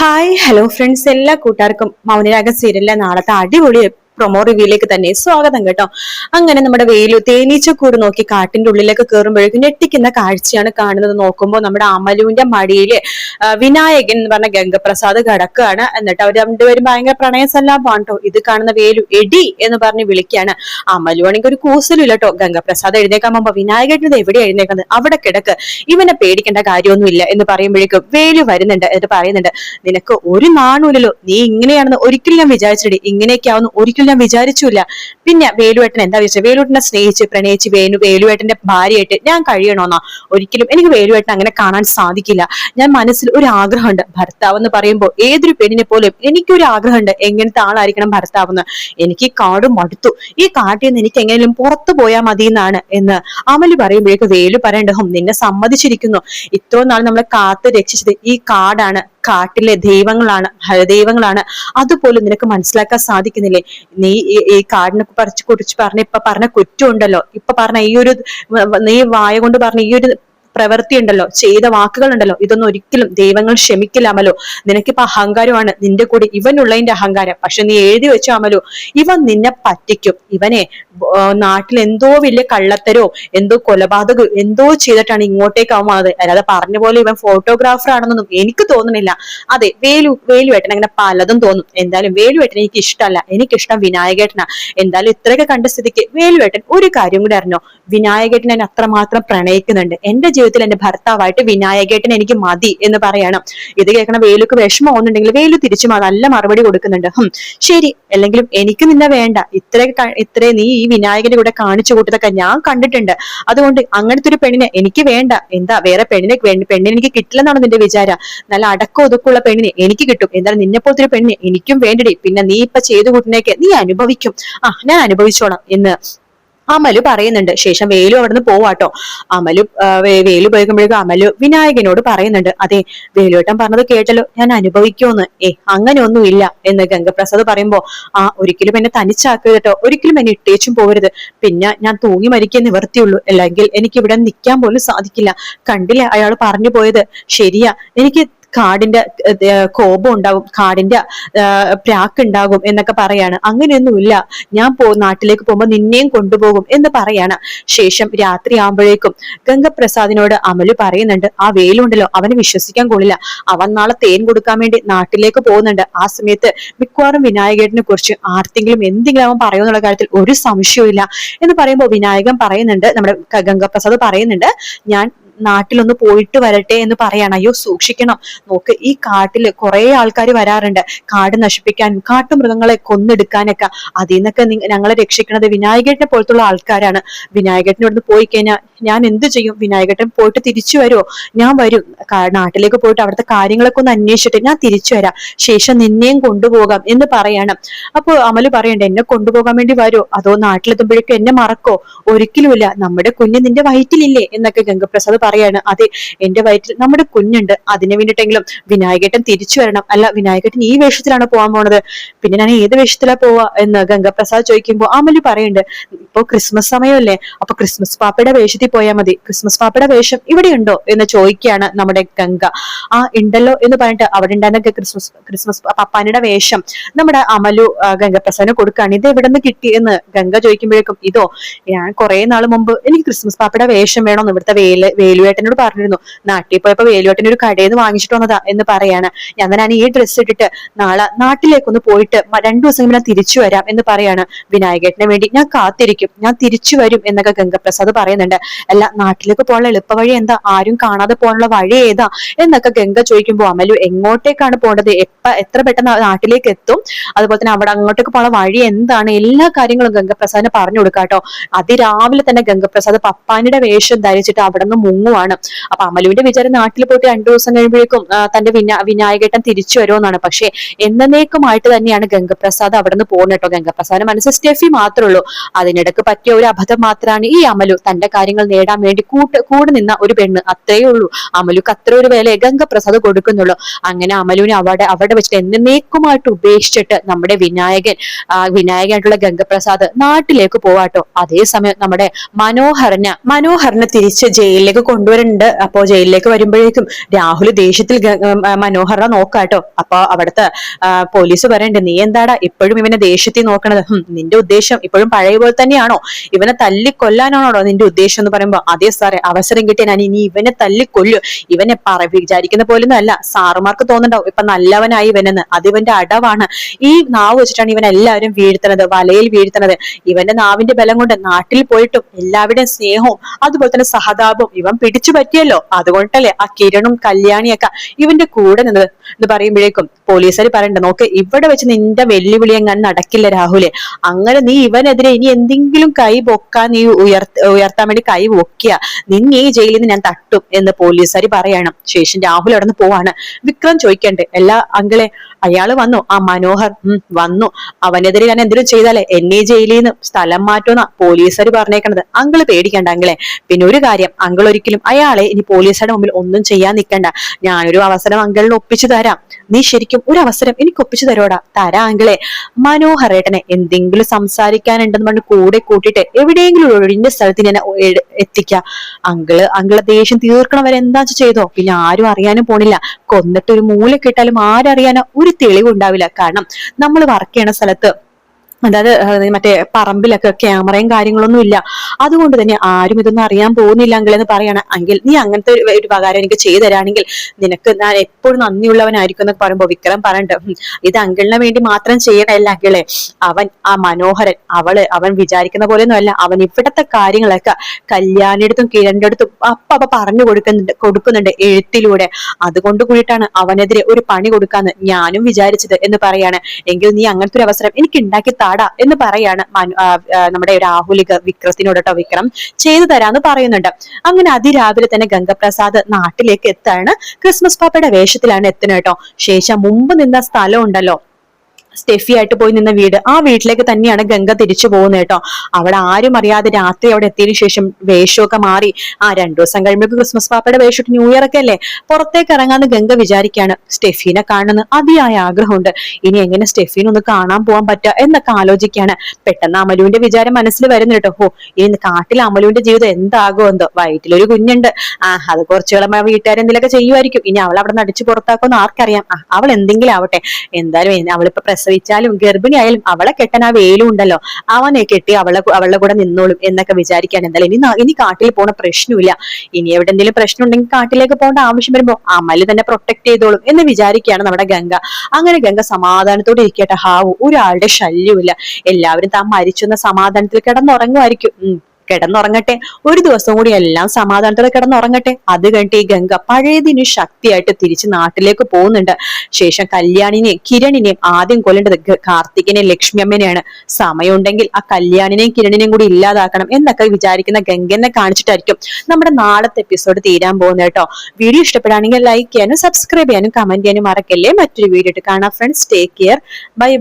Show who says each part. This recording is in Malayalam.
Speaker 1: ഹായ് ഹലോ ഫ്രണ്ട്സ് എല്ലാ കൂട്ടുകാർക്കും മൗനരാഗ സീരിയലിലെ നാളത്തെ അടിപൊളി പ്രൊമോ റിവ്യൂലേക്ക് തന്നെ സ്വാഗതം കേട്ടോ. അങ്ങനെ നമ്മുടെ വെയിലു തേനീച്ചക്കൂട് നോക്കി കാട്ടിന്റെ ഉള്ളിലേക്ക് കയറുമ്പോഴേക്കും ഞെട്ടിക്കുന്ന കാഴ്ചയാണ് കാണുന്നത്. നോക്കുമ്പോൾ നമ്മുടെ അമലുവിന്റെ മടിയിൽ വിനായകൻ എന്ന് പറഞ്ഞ ഗംഗപ്രസാദ് കിടക്കുകയാണ്. എന്നിട്ട് അവർ രണ്ടുപേരും ഭയങ്കര പ്രണയസല്ലാപാണ് കേട്ടോ ഇത് കാണുന്ന വേലു എടി എന്ന് പറഞ്ഞ് വിളിക്കുകയാണ്. അമലു ആണെങ്കിൽ ഒരു കൂസലും ഇല്ല കേട്ടോ ഗംഗപ്രസാദ് എഴുന്നേക്കാൻ പോകുമ്പോ വിനായകൻ ഇത് എവിടെ എഴുന്നേക്കുന്നത്? അവിടെ കിടക്ക്. ഇവനെ പേടിക്കേണ്ട കാര്യമൊന്നുമില്ല എന്ന് പറയുമ്പോഴേക്കും വേലു വരുന്നുണ്ട്. എന്നിട്ട് പറയുന്നുണ്ട് നിനക്ക് ഒരു നാണൂലല്ലോ. നീ ഇങ്ങനെയാണെന്ന് ഒരിക്കലും ഞാൻ വിചാരിച്ചിട്ട് ഇങ്ങനെയൊക്കെ ആവുന്നു ഒരിക്കലും ഞാൻ വിചാരിച്ചില്ല. പിന്നെ വേലുവേട്ടൻ എന്താ വിചാരിച്ചത് വേലുവേട്ടനെ സ്നേഹിച്ച് പ്രണയിച്ച് വേനു വേലുവേട്ടന്റെ ഭാര്യയായിട്ട് ഞാൻ കഴിയണോന്നാ? ഒരിക്കലും എനിക്ക് വേലുവേട്ടൻ അങ്ങനെ കാണാൻ സാധിക്കില്ല. ഞാൻ മനസ്സിൽ ഒരു ആഗ്രഹമുണ്ട്. ഭർത്താവ് എന്ന് പറയുമ്പോൾ ഏതൊരു പെണ്ണിനെ പോലും എനിക്കൊരു ആഗ്രഹമുണ്ട്. എങ്ങനത്തെ ആളായിരിക്കണം ഭർത്താവ് എന്ന് എനിക്ക് കാട് മടുത്തു. ഈ കാട്ടിൽ നിന്ന് എനിക്ക് എങ്ങനെയും പുറത്തു പോയാൽ മതി എന്നാണ് എന്ന് അമൽ പറയുമ്പോഴേക്ക് വേലു പറയണ്ട നിന്നെ സമ്മതിച്ചിരിക്കുന്നു. ഇത്രയും നാൾ നമ്മളെ കാത്ത് രക്ഷിച്ചത് ഈ കാടാണ്. കാട്ടിലെ ദൈവങ്ങളാണ് ദൈവങ്ങളാണ് അതുപോലും നിനക്ക് മനസ്സിലാക്കാൻ സാധിക്കുന്നില്ലേ? നീ ഈ- കാടിനെ പറിച്ച് കുറിച്ച് പറഞ്ഞ ഇപ്പൊ പറഞ്ഞ കുറ്റമുണ്ടല്ലോ. ഇപ്പൊ പറഞ്ഞ ഈ ഒരു നീ വായ കൊണ്ട് പറഞ്ഞ ഈ ഒരു പ്രവൃത്തി ഉണ്ടല്ലോ ചെയ്ത വാക്കുകൾ ഉണ്ടല്ലോ ഇതൊന്നും ഒരിക്കലും ദൈവങ്ങൾ ക്ഷമിക്കില്ല അമലോ. നിനക്കിപ്പോ അഹങ്കാരമാണ് നിന്റെ കൂടെ ഇവനുള്ളതിന്റെ അഹങ്കാരം. പക്ഷെ നീ എഴുതി വെച്ചാമല്ലോ ഇവൻ നിന്നെ പറ്റിക്കും. ഇവനെ നാട്ടിൽ എന്തോ വലിയ കള്ളത്തരോ എന്തോ കൊലപാതകോ എന്തോ ചെയ്തിട്ടാണ് ഇങ്ങോട്ടേക്ക് അവൻ വന്നത്. അല്ലാതെ പറഞ്ഞ പോലെ ഇവൻ ഫോട്ടോഗ്രാഫർ ആണെന്നൊന്നും എനിക്ക് തോന്നുന്നില്ല. അതെ വേലു വേലുവേട്ടൻ അങ്ങനെ പലതും തോന്നും. എന്തായാലും വേലുവേട്ടൻ എനിക്ക് ഇഷ്ടമല്ല. എനിക്കിഷ്ടം വിനായകേട്ടനാ. എന്തായാലും ഇത്രയൊക്കെ കണ്ട സ്ഥിതിക്ക് വേലുവേട്ടൻ ഒരു കാര്യം കൂടി അറിഞ്ഞോ? വിനായകേട്ടൻ എന്നെ അത്രമാത്രം പ്രണയിക്കുന്നുണ്ട്. എന്റെ ജീവിതത്തിൽ എന്റെ ഭർത്താവായിട്ട് വിനായകേട്ടൻ എനിക്ക് മതി എന്ന് പറയണം. ഇത് കേൾക്കണ വേലുക്ക് വിഷമമാവുന്നുണ്ടെങ്കിൽ വേലു തിരിച്ചു നല്ല മറുപടി കൊടുക്കുന്നുണ്ട്. ഹും ശരി അല്ലെങ്കിലും എനിക്ക് നിന്നെ വേണ്ട. ഇത്ര ഇത്രേ നീ ഈ വിനായകന്റെ കൂടെ കാണിച്ചു കൂട്ടതൊക്കെ ഞാൻ കണ്ടിട്ടുണ്ട്. അതുകൊണ്ട് അങ്ങനത്തെ ഒരു പെണ്ണിനെ എനിക്ക് വേണ്ട. എന്താ വേറെ പെണ്ണിനെ പെണ്ണിനെ എനിക്ക് കിട്ടില്ലെന്നാണ് നിന്റെ വിചാരം? നല്ല അടക്കം ഒതുക്കുള്ള പെണ്ണിനെ എനിക്ക് കിട്ടും. എന്താ നിന്നെ പോലത്തെ ഒരു പെണ്ണിനെ എനിക്കും വേണ്ടടി. പിന്നെ നീ ഇപ്പൊ ചെയ്തു കൂട്ടിനേക്ക് നീ അനുഭവിക്കും. ആ ഞാൻ അനുഭവിച്ചോളാം എന്ന് അമലു പറയുന്നുണ്ട്. ശേഷം വേലു അവിടുന്ന് പോവാട്ടോ. അമലു വേലു പോയിക്കുമ്പോഴേക്കും അമലു വിനായകനോട് പറയുന്നുണ്ട്. അതെ വേലുവേട്ടൻ പറഞ്ഞത് കേട്ടല്ലോ. ഞാൻ അനുഭവിക്കുമെന്ന് ഏ അങ്ങനെ ഒന്നും ഇല്ല എന്ന് ഗംഗപ്രസാദ് പറയുമ്പോ ആ ഒരിക്കലും എന്നെ തനിച്ചാക്കരുത് കേട്ടോ. ഒരിക്കലും എന്നെ ഇട്ടേച്ചും പോകരുത്. പിന്നെ ഞാൻ തൂങ്ങി മരിക്കാൻ നിവർത്തിയുള്ളൂ. അല്ലെങ്കിൽ എനിക്ക് ഇവിടെ നിൽക്കാൻ പോലും സാധിക്കില്ല. കണ്ടില്ലേ അയാൾ പറഞ്ഞു പോയത്? ശരിയാ. എനിക്ക് കാടിന്റെ കോപം ഉണ്ടാകും കാടിന്റെ ഏർ, പ്രാക്ക് ഉണ്ടാകും എന്നൊക്കെ പറയാണ്. അങ്ങനെയൊന്നുമില്ല. ഞാൻ പോ നാട്ടിലേക്ക് പോകുമ്പോൾ നിന്നെയും കൊണ്ടുപോകും എന്ന് പറയാണ്. ശേഷം രാത്രി ആകുമ്പോഴേക്കും ഗംഗപ്രസാദിനോട് അമൽ പറയുന്നുണ്ട് ആ വെയിലുണ്ടല്ലോ അവന് വിശ്വസിക്കാൻ കൊള്ളില്ല. അവൻ നാളെ തേൻ കൊടുക്കാൻ വേണ്ടി നാട്ടിലേക്ക് പോകുന്നുണ്ട്. ആ സമയത്ത് മിക്കവാറും വിനായകേട്ടനെ കുറിച്ച് ആർക്കെങ്കിലും എന്തെങ്കിലും അവൻ പറയുമെന്നുള്ള കാര്യത്തിൽ ഒരു സംശയവും എന്ന് പറയുമ്പോൾ വിനായകൻ പറയുന്നുണ്ട് നമ്മുടെ ഗംഗപ്രസാദ് പറയുന്നുണ്ട് ഞാൻ നാട്ടിലൊന്ന് പോയിട്ട് വരട്ടെ എന്ന് പറയാണ്. അയ്യോ സൂക്ഷിക്കണം. നോക്ക് ഈ കാട്ടിൽ കുറെ ആൾക്കാർ വരാറുണ്ട്. കാട് നശിപ്പിക്കാൻ കാട്ടുമൃഗങ്ങളെ കൊന്നെടുക്കാനൊക്കെ. അതിൽ നിന്നൊക്കെ ഞങ്ങളെ രക്ഷിക്കുന്നത് വിനായകേട്ടനെ പോലത്തുള്ള ആൾക്കാരാണ്. വിനായകേട്ടൻ ഇവിടുന്ന് പോയി കഴിഞ്ഞാൽ ഞാൻ എന്ത് ചെയ്യും? വിനായകേട്ടൻ പോയിട്ട് തിരിച്ചു വരുമോ ഞാൻ വരും. നാട്ടിലേക്ക് പോയിട്ട് അവിടുത്തെ കാര്യങ്ങളൊക്കെ ഒന്ന് അന്വേഷിച്ചിട്ട് ഞാൻ തിരിച്ചു വരാം. ശേഷം നിന്നെയും കൊണ്ടുപോകാം എന്ന് പറയണം. അപ്പോൾ അമൽ പറയണ്ട എന്നെ കൊണ്ടുപോകാൻ വേണ്ടി വരുമോ അതോ നാട്ടിലെത്തുമ്പോഴേക്കും എന്നെ മറക്കോ? ഒരിക്കലുമില്ല. നമ്മുടെ കുഞ്ഞ് നിന്റെ വയറ്റിലില്ലേ? എന്നൊക്കെ ഗംഗപ്രസാദ് പറയാണ് അതെ എന്റെ വയറ്റിൽ നമ്മുടെ കുഞ്ഞുണ്ട് അതിന് വേണ്ടിയിട്ടെങ്കിലും വിനായകേട്ടൻ തിരിച്ചു വരണം. അല്ല വിനായകേട്ടൻ ഈ വേഷത്തിലാണ് പോകാൻ പോണത്. പിന്നെ ഞാൻ ഏത് വേഷത്തിലാ പോവാ എന്ന് ഗംഗപ്രസാദ് ചോദിക്കുമ്പോ അമൽ പറയുണ്ട് ഇപ്പൊ ക്രിസ്മസ് സമയമല്ലേ അപ്പൊ ക്രിസ്മസ് പാപ്പയുടെ വേഷത്തിൽ പോയാൽ മതി ക്രിസ്മസ് പാപ്പയുടെ വേഷം ഇവിടെ ഉണ്ടോ? എന്ന് ചോദിക്കുകയാണ് നമ്മുടെ ഗംഗ. ആ ഉണ്ടല്ലോ എന്ന് പറഞ്ഞിട്ട് അവിടെ ഉണ്ടായിരുന്ന ക്രിസ്മസ് ക്രിസ്മസ് പപ്പാനിയുടെ വേഷം നമ്മുടെ അമലു ഗംഗപ്രസാദിന് കൊടുക്കുകയാണ്. ഇത് എവിടെ നിന്ന് കിട്ടി? എന്ന് ഗംഗ ചോദിക്കുമ്പോഴേക്കും ഇതോ ഞാൻ കുറെ നാൾ മുമ്പ് എനിക്ക് ക്രിസ്മസ് പാപ്പയുടെ വേഷം വേണമെന്ന് ഇവിടുത്തെ വേല വേലുവേട്ടനോട് പറഞ്ഞിരുന്നു നാട്ടിൽ പോയപ്പോ വേലുവേട്ടൻ ഒരു കടയിൽ നിന്ന് വാങ്ങിച്ചിട്ട് വന്നതാ എന്ന് പറയാണ്. ഞാൻ ഞാൻ ഈ ഡ്രസ്സ് ഇട്ടിട്ട് നാളെ നാട്ടിലേക്കൊന്ന് പോയിട്ട് രണ്ടു ദിവസം ഞാൻ തിരിച്ചു വരാം എന്ന് പറയാണ്. വിനായകേട്ടന് വേണ്ടി ഞാൻ കാത്തിരിക്കും ഞാൻ തിരിച്ചു വരും എന്നൊക്കെ ഗംഗപ്രസാദ് പറയുന്നുണ്ട്. അല്ല നാട്ടിലേക്ക് പോകാനുള്ള എളുപ്പ വഴി എന്താ? ആരും കാണാതെ പോകാനുള്ള വഴി ഏതാ? എന്നൊക്കെ ഗംഗ ചോദിക്കുമ്പോൾ അമലു എങ്ങോട്ടേക്കാണ് പോകേണ്ടത് എപ്പ എത്ര പെട്ടെന്ന് നാട്ടിലേക്ക് എത്തും? അതുപോലെ തന്നെ അവിടെ അങ്ങോട്ടേക്ക് പോകാനുള്ള വഴി എന്താണ്? എല്ലാ കാര്യങ്ങളും ഗംഗപ്രസാദിന് പറഞ്ഞു കൊടുക്കാട്ടോ. അതിരാവിലെ തന്നെ ഗംഗപ്രസാദ് പപ്പാനിയുടെ വേഷം ധരിച്ചിട്ട് അവിടെ നിന്ന് മുങ്ങുവാണ് അപ്പൊ അമലുവിന്റെ വിചാരം നാട്ടിൽ പോയിട്ട് രണ്ടു ദിവസം കഴിയുമ്പോഴേക്കും തന്റെ വിനാ വിനായകേട്ടൻ തിരിച്ചു വരുമെന്നാണ്. പക്ഷെ എന്നേക്കുമായിട്ട് തന്നെയാണ് ഗംഗപ്രസാദ് അവിടെ നിന്ന് പോകുന്നത് കേട്ടോ. ഗംഗപ്രസാദിന്റെ മനസ്സ് സ്റ്റെഫി മാത്രമേ ഉള്ളൂ. അതിനിടക്ക് പറ്റിയ ഒരു അബദ്ധം മാത്രമാണ് ഈ അമലു തന്റെ കാര്യങ്ങൾ നേടാൻ വേണ്ടി കൂട്ട് കൂടെ നിന്ന ഒരു പെണ്ണ്. അത്രയേ ഉള്ളൂ. അമലുക്ക് അത്ര ഒരു വേല ഗംഗപ്രസാദ് കൊടുക്കുന്നുള്ളൂ. അങ്ങനെ അമലുവിനെ അവിടെ അവിടെ വെച്ചിട്ട് എന്നേക്കുമായിട്ട് ഉപേക്ഷിച്ചിട്ട് നമ്മുടെ വിനായകൻ വിനായകനായിട്ടുള്ള ഗംഗപ്രസാദ് നാട്ടിലേക്ക് പോവാട്ടോ. അതേസമയം നമ്മുടെ മനോഹരന് മനോഹരനെ തിരിച്ച് ജയിലിലേക്ക് കൊണ്ടുവരുന്നുണ്ട് അപ്പോ ജയിലിലേക്ക് വരുമ്പോഴേക്കും രാഹുൽ ദേഷ്യത്തിൽ മനോഹര നോക്കാട്ടോ. അപ്പൊ അവിടുത്തെ പോലീസ് പറയണ്ട് നീ എന്താടാ ഇപ്പോഴും ഇവനെ ദേഷ്യത്തിൽ നോക്കണത്? നിന്റെ ഉദ്ദേശം ഇപ്പോഴും പഴയ പോലെ തന്നെയാണോ? ഇവനെ തല്ലിക്കൊല്ലാനാണോ നിന്റെ ഉദ്ദേശം എന്ന് പറയുമ്പോ? അതേ സാറേ അവസരം കിട്ടിയ ഞാൻ ഇനി ഇവനെ തല്ലിക്കൊല്ലു. ഇവനെ പറ വിചാരിക്കുന്ന പോലൊന്നും അല്ല. സാറുമാർക്ക് തോന്നുന്നുണ്ടാവും ഇപ്പൊ നല്ലവനായി ഇവനെന്ന്. അത് ഇവന്റെ അടവാണ്. ഈ നാവ് വെച്ചിട്ടാണ് ഇവൻ എല്ലാവരും വീഴ്ത്തണത് വലയിൽ വീഴ്ത്തണത്. ഇവന്റെ നാവിന്റെ ബലം കൊണ്ട് നാട്ടിൽ പോയിട്ടും എല്ലാവരുടെയും സ്നേഹവും അതുപോലെ തന്നെ സഹതാപവും ഇവൻ പിടിച്ചു പറ്റിയല്ലോ. അതുകൊണ്ടല്ലേ ആ കിരണും കല്യാണിയൊക്കെ ഇവന്റെ കൂടെ നിന്നത്. എന്ന് പറയുമ്പോഴേക്കും പോലീസുകാർ പറയണ്ട നോക്ക് ഇവിടെ വെച്ച് നിന്റെ വെല്ലുവിളി എങ്ങനെ നടക്കില്ല രാഹുലെ. അങ്ങനെ നീ ഇവനെതിരെ ഇനി എന്തെങ്കിലും കൈ പൊക്കാൻ നീ ഉയർത്ത ഉയർത്താൻ വേണ്ടി കൈ പൊക്കിയ. നിന്നെ ഈ ജയിലിൽ നിന്ന് ഞാൻ തട്ടും എന്ന് പോലീസുകാർ പറയണം. ശേഷം രാഹുൽ അവിടെ നിന്ന് പോവാണ്. വിക്രം ചോദിക്കണ്ടേ എല്ലാ അങ്കിളെ അയാൾ വന്നു? ആ മനോഹർ വന്നു. അവനെതിരെ ഞാൻ എന്തെങ്കിലും ചെയ്താലേ? എന്നെ ജയിലിൽ നിന്ന് സ്ഥലം മാറ്റുന്ന പോലീസുകാർ പറഞ്ഞേക്കണത്. അങ്കിൾ പേടിക്കണ്ട അങ്കിളെ. പിന്നെ ഒരു കാര്യം അങ്കിൾ ഒരിക്കലും അയാളെ ഇനി പോലീസുകാരുടെ മുമ്പിൽ ഒന്നും ചെയ്യാൻ നിൽക്കണ്ട ഞാനൊരു അവസരം അങ്കിളിന് ഒപ്പിച്ചു തരാം. നീ ശരിക്കും ഒരു അവസരം എനിക്ക് ഒപ്പിച്ചു തരോടാ തരാ അങ്കിളെ. മനോഹരേട്ടനെ എന്തെങ്കിലും സംസാരിക്കാനുണ്ടെന്ന് പറഞ്ഞ് കൂടെ കൂട്ടിയിട്ട് എവിടെയെങ്കിലും ഒഴിഞ്ഞ സ്ഥലത്ത് ഞാൻ എത്തിക്കാം. അങ്കിൾ അങ്കിളെ ദേഷ്യം തീർക്കണം വരെ എന്താ ചെയ്തോ? പിന്നെ ആരും അറിയാനും പോണില്ല. കൊന്നിട്ട് ഒരു മൂല കിട്ടാലും ആരറിയാനോ ഒരു തെളിവുണ്ടാവില്ല. കാരണം നമ്മൾ വർക്ക് ചെയ്യണ സ്ഥലത്ത് അതായത് മറ്റേ പറമ്പിലൊക്കെ ക്യാമറയും കാര്യങ്ങളൊന്നും ഇല്ല. അതുകൊണ്ട് തന്നെ ആരും ഇതൊന്നും അറിയാൻ പോകുന്നില്ല അങ്കിൾ എന്ന് പറയണം. എങ്കിൽ നീ അങ്ങനത്തെ ഒരു ഉപകാരം എനിക്ക് ചെയ്തു തരാണെങ്കിൽ നിനക്ക് ഞാൻ എപ്പോഴും നന്ദിയുള്ളവനായിരിക്കും എന്നൊക്കെ പറയുമ്പോ വിക്രം പറയണ്ട. ഇത് അങ്കിളിനെ വേണ്ടി മാത്രം ചെയ്യണല്ല അങ്കിളെ. അവൻ ആ മനോഹരൻ അവൾ അവൻ വിചാരിക്കുന്ന പോലെയൊന്നും അല്ല. അവൻ ഇവിടത്തെ കാര്യങ്ങളൊക്കെ കല്യാണിടത്തും കിരണ്ടടുത്തും അപ്പ അപ്പ പറഞ്ഞു കൊടുക്കുന്നുണ്ട് കൊടുക്കുന്നുണ്ട് എഴുത്തിലൂടെ. അതുകൊണ്ട് കൂടിയിട്ടാണ് അവനെതിരെ ഒരു പണി കൊടുക്കാന്ന് ഞാനും വിചാരിച്ചത് എന്ന് പറയാണ്. എങ്കിൽ നീ അങ്ങനത്തെ ഒരു അവസരം എനിക്ക് ഉണ്ടാക്കി താടാ എന്ന് പറയാണ് നമ്മുടെ രാഹുലിക വിക്രത്തിനോട് കേട്ടോ വിക്രം ചെയ്തു തരാന്ന് പറയുന്നുണ്ട്. അങ്ങനെ അതിരാവിലെ തന്നെ ഗംഗപ്രസാദ് നാട്ടിലേക്ക് എത്താണ് ക്രിസ്മസ് പാപ്പയുടെ വേഷത്തിലാണ് എത്തുന്നത് കേട്ടോ ശേഷം മുമ്പ് നിന്ന സ്ഥലം ഉണ്ടല്ലോ സ്റ്റെഫി ആയിട്ട് പോയി നിന്ന വീട്. ആ വീട്ടിലേക്ക് തന്നെയാണ് ഗംഗ തിരിച്ചു പോകുന്നത് കേട്ടോ. അവിടെ ആരും അറിയാതെ രാത്രി അവിടെ എത്തിയതിനു ശേഷം വേഷമൊക്കെ മാറി. ആ രണ്ടു ദിവസം കഴിയുമ്പോൾ ക്രിസ്മസ് പാപ്പയുടെ വേഷം ന്യൂ ഇയർ ഒക്കെ അല്ലേ? പുറത്തേക്ക് ഇറങ്ങാന്ന് ഗംഗ വിചാരിക്കുകയാണ്. സ്റ്റെഫീനെ കാണുന്ന അതിയായ ആഗ്രഹമുണ്ട്. ഇനി എങ്ങനെ സ്റ്റെഫീനെ ഒന്ന് കാണാൻ പോകാൻ പറ്റുക എന്നൊക്കെ ആലോചിക്കുകയാണ്. പെട്ടെന്ന് അമലുവിന്റെ വിചാരം മനസ്സിൽ വരുന്നു കേട്ടോ. ഓ ഇനി കാട്ടിൽ അമലുവിന്റെ ജീവിതം എന്താകുമോ എന്തോ? വയറ്റിലൊരു കുഞ്ഞുണ്ട്. ആ അത് കുറച്ചു കാലം വീട്ടുകാരെന്തെങ്കിലുമൊക്കെ ചെയ്യുമായിരിക്കും. ഇനി അവൾ അവിടെ നിന്ന് അടിച്ചു പുറത്താക്കുമെന്ന് ആർക്കറിയാം. അവൾ എന്തെങ്കിലും ആവട്ടെ. എന്തായാലും അവളിപ്പോ പ്രസവിച്ചാലും ഗർഭിണിയായാലും അവളെ കെട്ടാൻ ആ വേലും ഉണ്ടല്ലോ. അവനെ കെട്ടി അവളെ അവളുടെ കൂടെ നിന്നോളും എന്നൊക്കെ വിചാരിക്കാൻ എന്തായാലും. ഇനി ഇനി കാട്ടിൽ പോണ പ്രശ്നമില്ല. ഇനി എവിടെ എന്തെങ്കിലും പ്രശ്നം ഉണ്ടെങ്കിൽ കാട്ടിലേക്ക് പോകേണ്ട ആവശ്യം വരുമ്പോ അമൽ തന്നെ പ്രൊട്ടക്ട് ചെയ്തോളും എന്ന് വിചാരിക്കുകയാണ് നമ്മുടെ ഗംഗ. അങ്ങനെ ഗംഗ സമാധാനത്തോടെ ഇരിക്കട്ടെ. ഹാവു ഒരാളുടെ ശല്യമില്ല എല്ലാവരും താൻ മരിച്ചെന്ന സമാധാനത്തിൽ കിടന്നുറങ്ങുമായിരിക്കും. കിടന്നുറങ്ങട്ടെ. ഒരു ദിവസം കൂടി എല്ലാം സമാധാനത്തോടെ കിടന്നുറങ്ങട്ടെ. അത് കഴിഞ്ഞിട്ട് ഈ ഗംഗ പഴയതിന് ശക്തിയായിട്ട് തിരിച്ച് നാട്ടിലേക്ക് പോകുന്നുണ്ട്. ശേഷം കല്യാണിനെയും കിരണിനെയും ആദ്യം കൊല്ലേണ്ടത് കാർത്തികനെയും ലക്ഷ്മി ലക്ഷ്മിയമ്മനെയാണ്. സമയമുണ്ടെങ്കിൽ ആ കല്യാണിനെയും കിരണിനെയും കൂടി ഇല്ലാതാക്കണം എന്നൊക്കെ വിചാരിക്കുന്ന ഗംഗനെ കാണിച്ചിട്ടായിരിക്കും നമ്മുടെ നാളത്തെ എപ്പിസോഡ് തീരാൻ പോകുന്നത് കേട്ടോ. വീഡിയോ ഇഷ്ടപ്പെടുകയാണെങ്കിൽ ലൈക്ക് ചെയ്യാനും സബ്സ്ക്രൈബ് ചെയ്യാനും കമന്റ് ചെയ്യാനും മറക്കല്ലേ. മറ്റൊരു വീഡിയോ കാണാം. Friends take care bye bye